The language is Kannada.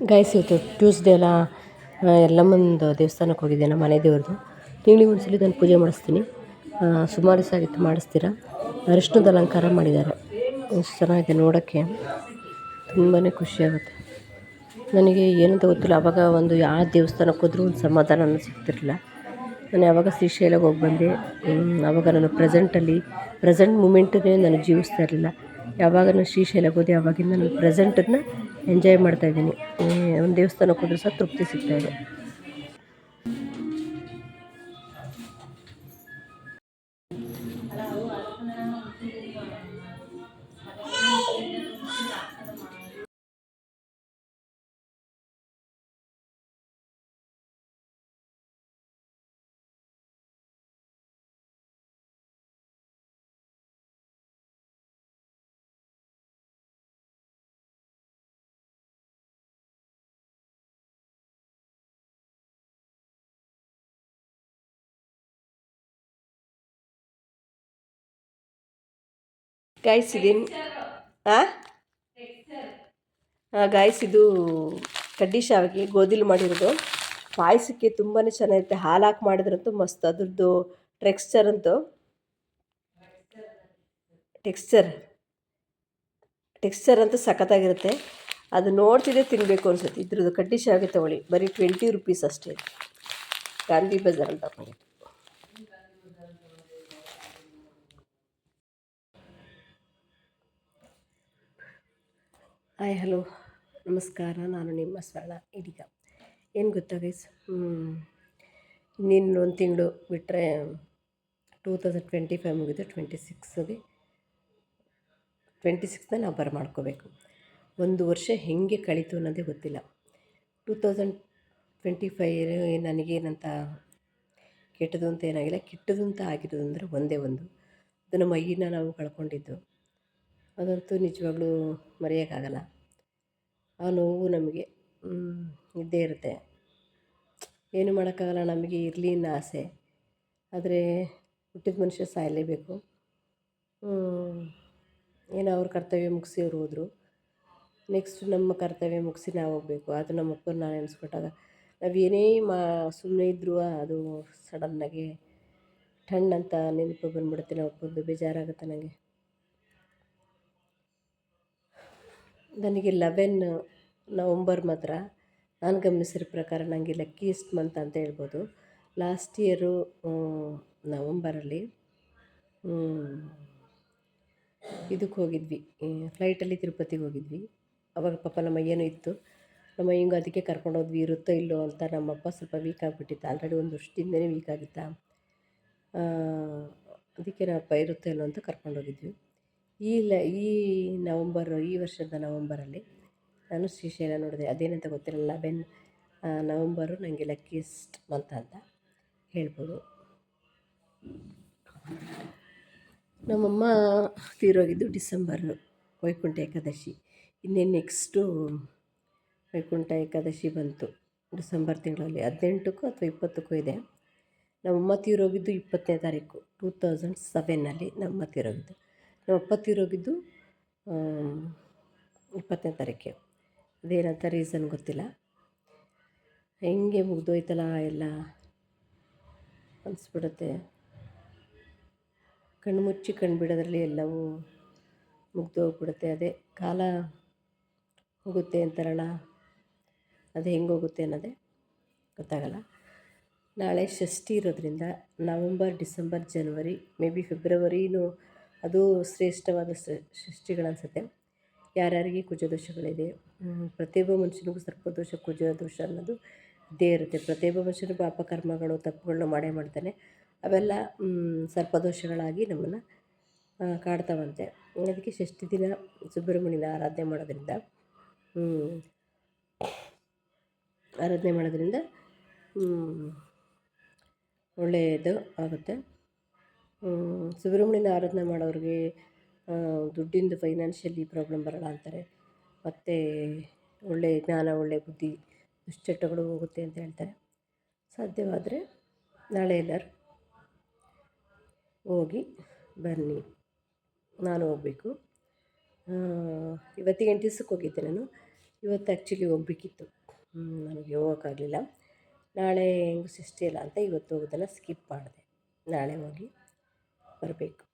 ಗೈಸ್ ಇವತ್ತು ಟ್ಯೂಸ್ಡೇ ಅಲ್ಲ ಎಲ್ಲಮ್ಮಂದು ದೇವಸ್ಥಾನಕ್ಕೆ ಹೋಗಿದ್ದೆ ನಮ್ಮ ಮನೆ ದೇವ್ರದ್ದು ತಿಂಗಳಿಗೆ ಒಂದ್ಸಲಿ ನಾನು ಪೂಜೆ ಮಾಡಿಸ್ತೀನಿ. ಸುಮಾರು ದಿವಸ ಆಗಿತ್ತು ಮಾಡಿಸ್ತೀರಾ? ಅರಿಶಿಣದ ಅಲಂಕಾರ ಮಾಡಿದ್ದಾರೆ. ಎಷ್ಟು ಚೆನ್ನಾಗಿದೆ ನೋಡೋಕ್ಕೆ. ತುಂಬಾ ಖುಷಿಯಾಗುತ್ತೆ ನನಗೆ ಏನಂತ ಗೊತ್ತಿಲ್ಲ ಆವಾಗ ಒಂದು ಯಾವ ದೇವಸ್ಥಾನಕ್ಕೆ ಹೋದರೂ ಒಂದು ಸಮಾಧಾನ ಸಿಗ್ತಿರಲಿಲ್ಲ. ನಾನು ಯಾವಾಗ ಶ್ರೀಶೈಲಕ್ಕೆ ಹೋಗಿ ಬಂದೆ ಆವಾಗ ನಾನು ಪ್ರೆಸೆಂಟಲ್ಲಿ ಪ್ರೆಸೆಂಟ್ ಮೂಮೆಂಟನ್ನೇ ನಾನು ಜೀವಿಸ್ತಾ ಇರಲಿಲ್ಲ. ಯಾವಾಗ ನಾನು ಶ್ರೀಶೈಲಕ್ಕೆ ಹೋದೆ ಆವಾಗಿಂದ ನಾನು ಪ್ರೆಸೆಂಟನ್ನು ಎಂಜಾಯ್ ಮಾಡ್ತಾಯಿದ್ದೀನಿ ಒಂದು ದೇವಸ್ಥಾನಕ್ಕೆ ಹೋದ್ರೂ ಸಹ ತೃಪ್ತಿ ಸಿಗ್ತಾಯಿದೆ ಗಾಯ್ಸ್ ಇದೇನು ಹಾಂ ಗಾಯ್ಸ್ ಇದು ಕಡ್ಡಿ ಶಾವಿಗೆ ಗೋಧಿಲಿ ಮಾಡಿರೋದು. ಪಾಯಸಕ್ಕೆ ತುಂಬಾ ಚೆನ್ನಾಗಿರುತ್ತೆ. ಹಾಲು ಹಾಕಿ ಮಾಡಿದ್ರಂತೂ ಮಸ್ತ್. ಅದ್ರದ್ದು ಟೆಕ್ಸ್ಚರ್ ಅಂತೂ. ಟೆಕ್ಸ್ಚರ್ ಟೆಕ್ಸ್ಚರ್ ಅಂತೂ ಸಖತ್ತಾಗಿರುತ್ತೆ. ಅದು ನೋಡ್ತಿದ್ದೆ ತಿನ್ನಬೇಕು ಅನ್ಸುತ್ತೆ. ಇದ್ರದ್ದು ಕಡ್ಡಿ ಶಾವಿಗೆ ತೊಗೊಳ್ಳಿ. ಬರೀ ಟ್ವೆಂಟಿ ರುಪೀಸ್ ಅಷ್ಟೇ. ಗಾಂಧಿ ಬಜಾರ್ ಅಂತ. ಹಾಯ್ ಹಲೋ ನಮಸ್ಕಾರ. ನಾನು ನಿಮ್ಮ ಸ್ವರ್ಣ. ಇದೀಗ ಏನು ಗೊತ್ತಾ ಗೈಸ್ ಇನ್ನೊಂದು ತಿಂಗಳು ಬಿಟ್ಟರೆ ಟೂ ತೌಸಂಡ್ ಟ್ವೆಂಟಿ ಫೈವ್ ಮುಗಿದು ಟ್ವೆಂಟಿ ಸಿಕ್ಸ್ಗೆ ಟ್ವೆಂಟಿ ಸಿಕ್ಸ್ನ ನಾವು ಬರ ಮಾಡ್ಕೋಬೇಕು ಒಂದು ವರ್ಷ ಹೇಗೆ ಕಳೀತು ಅನ್ನೋದೇ ಗೊತ್ತಿಲ್ಲ. ಟೂ ತೌಸಂಡ್ ಟ್ವೆಂಟಿ ಫೈವ್ ನನಗೇನಂತ ಕೆಟ್ಟದು ಅಂತ ಏನಾಗಿಲ್ಲ. ಕೆಟ್ಟದು ಅಂತ ಆಗಿರೋದು ಅಂದರೆ ಒಂದೇ ಒಂದು. ಅದು ನಮ್ಮ ಅಯ್ಯನ ನಾವು ಕಳ್ಕೊಂಡಿದ್ದು. ಅದಂತೂ ನಿಜವಾಗ್ಲೂ ಮರೆಯೋಕ್ಕಾಗಲ್ಲ. ಆ ನೋವು ನಮಗೆ ಇದ್ದೇ ಇರುತ್ತೆ. ಏನು ಮಾಡೋಕ್ಕಾಗಲ್ಲ ನಮಗೆ, ಇರಲಿ ಅನ್ನೋ ಆಸೆ. ಆದರೆ ಹುಟ್ಟಿದ ಮನುಷ್ಯ ಸಾಯಲೇಬೇಕು. ಏನೋ ಅವ್ರ ಕರ್ತವ್ಯ ಮುಗಿಸಿ ಅವ್ರು ಹೋದರು. ನೆಕ್ಸ್ಟ್ ನಮ್ಮ ಕರ್ತವ್ಯ ಮುಗಿಸಿ ನಾವು ಹೋಗಬೇಕು. ಅದು ನಮ್ಮ ಅಪ್ಪನ ನಾನು ನೆನೆಸ್ಕೊಟ್ಟಾಗ ನಾವು ಏನೇ ಮಾ ಸುಮ್ಮನೆ ಇದ್ದರೂ ಅದು ಸಡನ್ನಾಗಿ ಟಣ್ ಅಂತ ನೆನಪು ಬಂದ್ಬಿಡುತ್ತೆ. ನಮ್ಮ ಅಪ್ಪಂದು ಬೇಜಾರಾಗುತ್ತೆ ನನಗೆ ನನಗೆ ಲೆವೆನ್ ನವಂಬರ್ ಮಾತ್ರ. ನಾನು ಗಮನಿಸಿರೋ ಪ್ರಕಾರ ನನಗೆ ಲಕ್ಕಿಯೆಸ್ಟ್ ಮಂತ್ ಅಂತ ಹೇಳ್ಬೋದು. ಲಾಸ್ಟ್ ಇಯರು ನವಂಬರಲ್ಲಿ ಇದಕ್ಕೆ ಹೋಗಿದ್ವಿ. ಫ್ಲೈಟಲ್ಲಿ ತಿರುಪತಿಗೆ ಹೋಗಿದ್ವಿ. ಅವಾಗ ಪಾಪ ನಮ್ಮ ಅಯ್ಯನೂ ಇತ್ತು. ನಮ್ಮ ಅಯ್ಯಂಗೆ ಅದಕ್ಕೆ ಕರ್ಕೊಂಡು ಹೋದ್ವಿ, ಇರುತ್ತೋ ಇಲ್ಲೋ ಅಂತ ನಮ್ಮಪ್ಪ ಸ್ವಲ್ಪ ವೀಕ್ ಆಗಿಬಿಟ್ಟಿತ್ತು. ಆಲ್ರೆಡಿ ಒಂದು ವರ್ಷದಿಂದನೇ ವೀಕ್ ಆಗಿತ್ತ? ಅದಕ್ಕೆ ನಮ್ಮಪ್ಪ ಇರುತ್ತೋ ಇಲ್ಲೋ ಅಂತ ಕರ್ಕೊಂಡು ಹೋಗಿದ್ವಿ. ಈ ಲ, ಈ ನವಂಬರ್, ಈ ವರ್ಷದ ನವಂಬರಲ್ಲಿ ನಾನು ಶ್ರೀಶೈಲ ನೋಡಿದೆ. ಅದೇನಂತ ಗೊತ್ತಿಲ್ಲ ಲೆವೆನ್ ನವಂಬರು ನನಗೆ ಲಕ್ಕಿಯೆಸ್ಟ್ ಮಂತ್ ಅಂತ ಹೇಳ್ಬೋದು. ನಮ್ಮಮ್ಮ ತೀರೋಗಿದ್ದು ಡಿಸೆಂಬರು ವೈಕುಂಠ ಏಕಾದಶಿ. ಇನ್ನೇನು ನೆಕ್ಸ್ಟು ವೈಕುಂಠ ಏಕಾದಶಿ ಬಂತು ಡಿಸೆಂಬರ್ ತಿಂಗಳಲ್ಲಿ. ಹದಿನೆಂಟಕ್ಕೂ ಅಥವಾ ಇಪ್ಪತ್ತಕ್ಕೂ ಇದೆ. ನಮ್ಮಮ್ಮ ತೀರೋಗಿದ್ದು ಇಪ್ಪತ್ತನೇ ತಾರೀಕು ಟೂ ತೌಸಂಡ್ ಸೆವೆನ್ನಲ್ಲಿ ನಮ್ಮಮ್ಮ ತೀರೋಗಿದ್ದು ನಮ್ಮಪ್ಪ ತೀರೋಗಿದ್ದು ಆಮ್, ಇಪ್ಪತ್ತನೇ ತಾರೀಕೆ. ಅದೇನಂತ ರೀಸನ್ ಗೊತ್ತಿಲ್ಲ. ಹೆಂಗೆ ಮುಗ್ದೋಯ್ತಲ್ಲ ಎಲ್ಲ ಅನಿಸ್ಬಿಡುತ್ತೆ. ಕಣ್ಣು ಮುಚ್ಚಿ ಕಣ್ಣು ಬಿಡೋದ್ರಲ್ಲಿ ಎಲ್ಲವೂ ಮುಗ್ದು ಹೋಗ್ಬಿಡುತ್ತೆ ಅದೇ ಕಾಲ ಹೋಗುತ್ತೆ ಅಂತಾರಲ್ಲ ಅದು ಹೆಂಗೆ ಹೋಗುತ್ತೆ ಅನ್ನೋದೇ ಗೊತ್ತಾಗಲ್ಲ. ನಾಳೆ ಷಷ್ಠಿ ಇರೋದ್ರಿಂದ ನವಂಬರ್ ಡಿಸೆಂಬರ್ ಜನವರಿ ಮೇ ಬಿ ಫೆಬ್ರವರಿನೂ ಅದು ಶ್ರೇಷ್ಠವಾದ ಸೃಷ್ಟಿಗಳನ್ಸುತ್ತೆ. ಯಾರ್ಯಾರಿಗೆ ಕುಜದೋಷಗಳಿದೆ ಪ್ರತಿಯೊಬ್ಬ ಮನುಷ್ಯನಿಗೂ ಸರ್ಪದೋಷ ಕುಜದೋಷ ಅನ್ನೋದು ಇದ್ದೇ ಇರುತ್ತೆ. ಪ್ರತಿಯೊಬ್ಬ ಮನುಷ್ಯನು ಪಾಪ ಕರ್ಮಗಳು, ತಪ್ಪುಗಳನ್ನ ಮಾಡೇ ಮಾಡ್ತಾನೆ. ಅವೆಲ್ಲ ಸರ್ಪದೋಷಗಳಾಗಿ ನಮ್ಮನ್ನು ಕಾಡ್ತಾವಂತೆ. ಅದಕ್ಕೆ ಷಷ್ಠಿ ದಿನ ಸುಬ್ರಹ್ಮಣ್ಯನ ಆರಾಧನೆ ಮಾಡೋದ್ರಿಂದ ಆರಾಧನೆ ಮಾಡೋದ್ರಿಂದ ಒಳ್ಳೆಯದು ಆಗುತ್ತೆ. ಸುಬ್ರಹ್ಮಣ್ಯನ ಆರಾಧನೆ ಮಾಡೋರಿಗೆ ದುಡ್ಡಿಂದು ಫೈನಾನ್ಷಿಯಲಿ ಪ್ರಾಬ್ಲಮ್ ಬರಲ್ಲ ಅಂತಾರೆ. ಮತ್ತು ಒಳ್ಳೆಯ ಜ್ಞಾನ ಒಳ್ಳೆಯ ಬುದ್ಧಿ, ದುಶ್ಚಟಗಳು ಹೋಗುತ್ತೆ ಅಂತ ಹೇಳ್ತಾರೆ. ಸಾಧ್ಯವಾದರೆ ನಾಳೆ ಎಲ್ಲರೂ ಹೋಗಿ ಬನ್ನಿ. ನಾನು ಹೋಗಬೇಕು. ಇವತ್ತಿಗೆ ಎಂಟು ದಿವ್ಸಕ್ಕೆ ಹೋಗಿದ್ದೆ ನಾನು. ಇವತ್ತು ಆ್ಯಕ್ಚುಲಿ ಹೋಗ್ಬೇಕಿತ್ತು. ನನಗೆ ಹೋಗೋಕ್ಕಾಗಲಿಲ್ಲ. ನಾಳೆ ಹೆಂಗೂ ಸೃಷ್ಟಿ ಇಲ್ಲ ಅಂತ ಇವತ್ತು ಹೋಗೋದನ್ನು ಸ್ಕಿಪ್ ಮಾಡಿದೆ. ನಾಳೆ ಹೋಗಿ. ಬರಬೇಕು.